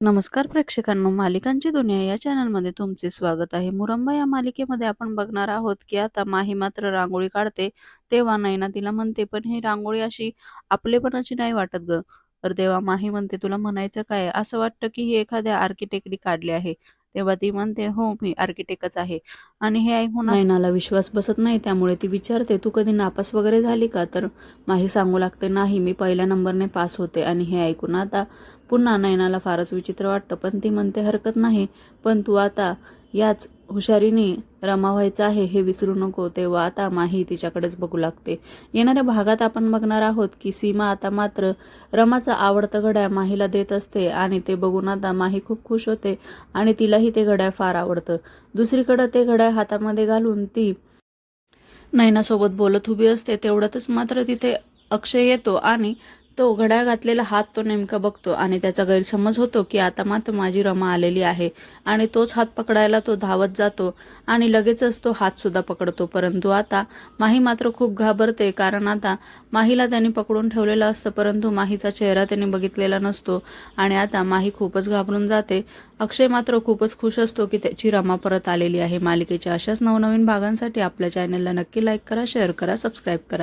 नमस्कार प्रेक्षकांनो मालिकांची दुनिया या चॅनलमध्ये तुमचे स्वागत आहे. मुरंबा या मालिकेमध्ये आपण बघणार आहोत की आता माही मात्र रांगोळी काढते तेव्हा नैना तिला म्हणते पण ही रांगोळी अशी आपलेपणाची नाही वाटत ग. तर तेव्हा माही म्हणते तुला म्हणायचं काय? असं वाटतं की ही एखाद्या आर्किटेक्टनी काढली आहे. तेव्हा ती म्हणते हो मी आर्किटेक्टच आहे. आणि हे ऐकून नयनाला विश्वास बसत नाही त्यामुळे ती विचारते तू कधी नापास वगैरे झाली का? तर माही सांगू लागते नाही मी पहिल्या नंबरने पास होते. आणि हे ऐकून आता पुन्हा नयनाला फारच विचित्र वाटतं पण ती म्हणते हरकत नाही पण तू आता याच हुशारीने रमा व्हायचं आहे हे विसरू नको तेव्हा आता माही तिच्याकडेच बघू लागते. येणाऱ्या भागात आपण बघणार आहोत की सीमा आता मात्र रमाचं आवडतं घड्याळ माहीला देत असते आणि ते बघून आता माही खूप खुश होते आणि तिलाही ते घड्याळ फार आवडतं. दुसरीकडं ते घड्याळ हातामध्ये घालून ती नैनासोबत बोलत उभी असते तेवढ्यातच मात्र तिथे अक्षय येतो आणि तो घड्याळ घातलेला हात तो नेमका बघतो आणि त्याचा गैरसमज होतो की आता मात्र माझी रमा आलेली आहे आणि तोच हात पकडायला तो धावत जातो आणि लगेचच तो हातसुद्धा पकडतो. परंतु आता माही मात्र खूप घाबरते कारण आता माहीला त्यांनी पकडून ठेवलेलं असतं परंतु माहीचा चेहरा त्यांनी बघितलेला नसतो आणि आता माही खूपच घाबरून जाते. अक्षय मात्र खूपच खुश असतो की त्याची रमा परत आलेली आहे. मालिकेच्या अशाच नवनवीन भागांसाठी आपल्या चॅनलला नक्की लाईक करा शेअर करा सबस्क्राईब करा.